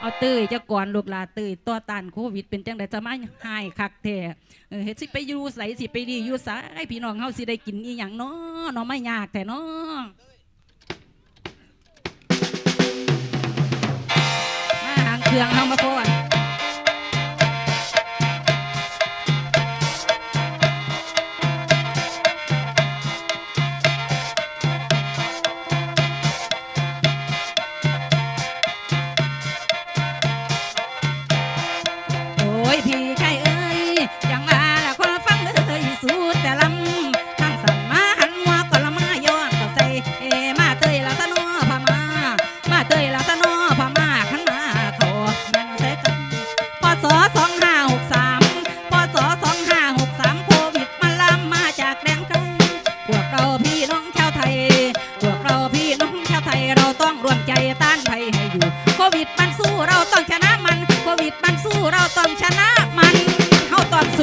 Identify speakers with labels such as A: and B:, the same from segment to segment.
A: เอาเตยจะก่อนลูกหลาเตยตัวต้านโควิด เป็นจังไดจะมาหายคักแท้เออเฮ็ดสิไปอยู่ใสสิไปดีอยู่สายพี่น้องเฮาสิได้กินอีหยังเนาะเนาะไม่ยากแต่เนาะมาหางเครื่องเฮามาก่อน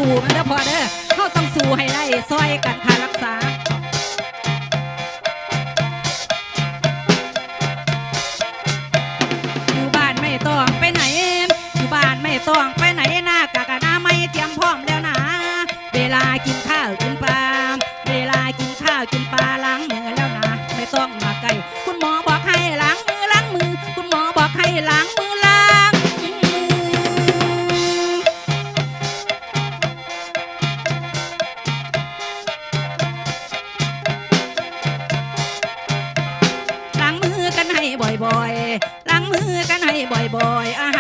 A: สู้มันเด้อพอเด้อเขาต้องสู้ให้ได้ซอยกันค่ารักษาอยู่บ้านไม่ต้องไปไหนอยู่บ้านไม่ต้องไปไหนหน้ากากหนาไม่เตรียมพร้อมแล้วนะ เวลากินข้าวกินปลาเวลากินข้าวกินปลาล้าง บ่อยๆอา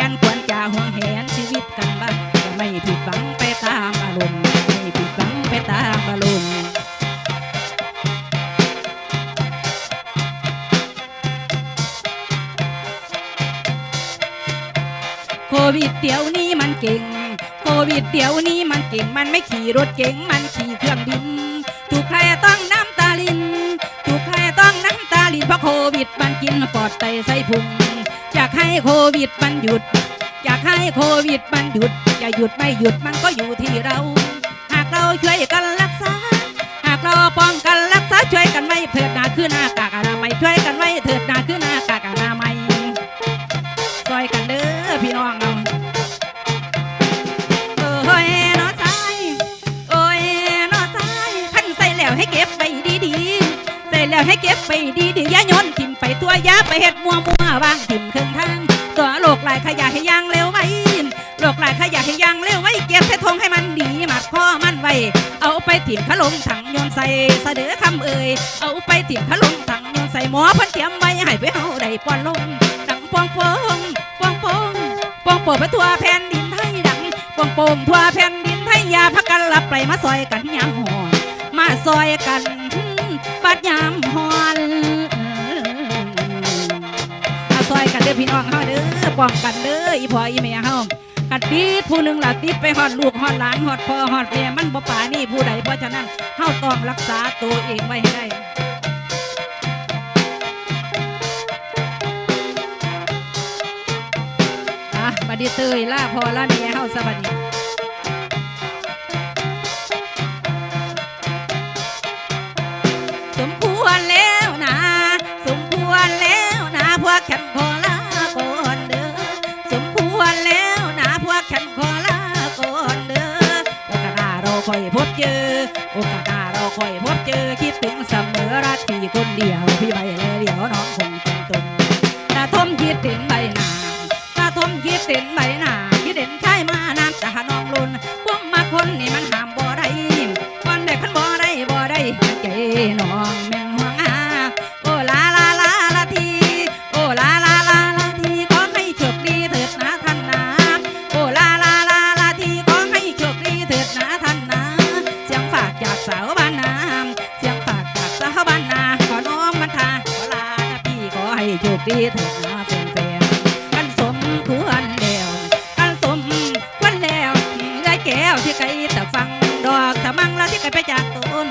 A: นะแฟนควรจะห่วงแหนชีวิตกันบ้างจะไม่ผิดหวังไปตามอารมณ์ไม่ผิดหวังไปตามอารมณ์โควิดเดี๋ยวนี้มันเก่ง โควิดเดี๋ยวนี้มันเก่ง มันไม่ขี่รถเก๋ง มันขี่เครื่องบิน ถูกใครต้องน้ำตาลิน ถูกใครต้องน้ำตาลิน เพราะโควิดมันกินปอดไตไส้พุง อยากให้โควิดมันหยุด อยากให้โควิดมันหยุดอย่าหยุดไม่หยุดมันก็อยู่ที่เรา หากเราช่วยกันรักษา หากเราป้องกันรักษาช่วยกันไว้เถิดหนาคือหน้ากากอนามัยช่วยกันไว้เถิดหนาคือหน้ากากอนามัยช่วยกันเด้อพี่น้องเรา ให้เก็บไปดีๆอย่าโยนทิมไปตัวยาไปเฮ็ดมัวมัวๆวางทิ่มครึ่งทาง ตัวโลกหลายขยะให้ยางเร็วไว้โลกหลายขยะให้ยางเร็วไว้เก็บใส่ทงให้มันดีมัดข้อมันไว้เอาไปถิ่มขลงถังโยนใส่เสือคำเอ่ยเอาไปถิ่มขลงถังโยนใส่หมอพันเตรียมไว้ให้ไปเฮาได้ปอนลงดังปองโปงปองโปงปองโปงไปทั่วแผ่นดินไทยดังปองโปงทั่วแผ่นดินไทยยาพักกันลับไปมาซอยกันยามหอนมาซอยกัน บัดยามหอนมาซอยกันเด้อพี่น้องเฮาเด้อป้องกันเด้ออีพ่ออีแม่เฮากัดติดผู้หนึ่งล่ะติดไปหอดลูกหอดหลานหอดพ่อหอดแม่มันบ่ป่านี่ผู้ใดเพราะฉะนั้นเฮาต้องรักษาตัวเองไว้ให้ได้อะบัดนี้เตยล่าพอล่าแม่เฮาสบัด วรแล้วนะพวกฉันขอลาก่อนเด้อโอกาสหน้าเราคอยพบเจอ โอกาสหน้าเราคอยพบเจอคิดถึงเสมอรักที่คนเดียวพี่ใบเลยเดี๋ยวน้องคงจงตนตาทมคิดถึงใบหน้าตาทมคิดถึงใบหน้าคิดเห็นชายมาน้ำตาน้องลุนพวกมาคนนี่มันห้ามบ่ได้วันใดขันบ่ได้บ่ได้ใจน้อง กมาแฟนแฟนอันเรแลวอันสมควรแล้วยายแก้วที่ไกลแต่ฟังดอกสมังละที่ไกลไปจากต้น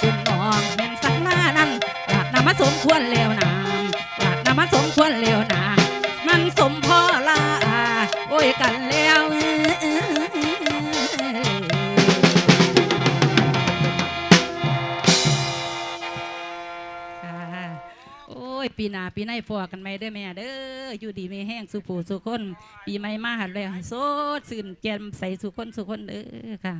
A: คุณน้องแม่นสักหน้านั้นากนมาสมครแล้วนากนำมสมควรแล้วนะมันสมพ่อลาโอ้ยกันแล้ ปีหน้าปีในพอกันไหมเด้อแม่เด้ออยู่ดีไม่แห้งสุผู้สุคน ปีใหม่มาหัดแล้วโซดสื่นแจ่มใสสุคนสุคนเด้อค่ะ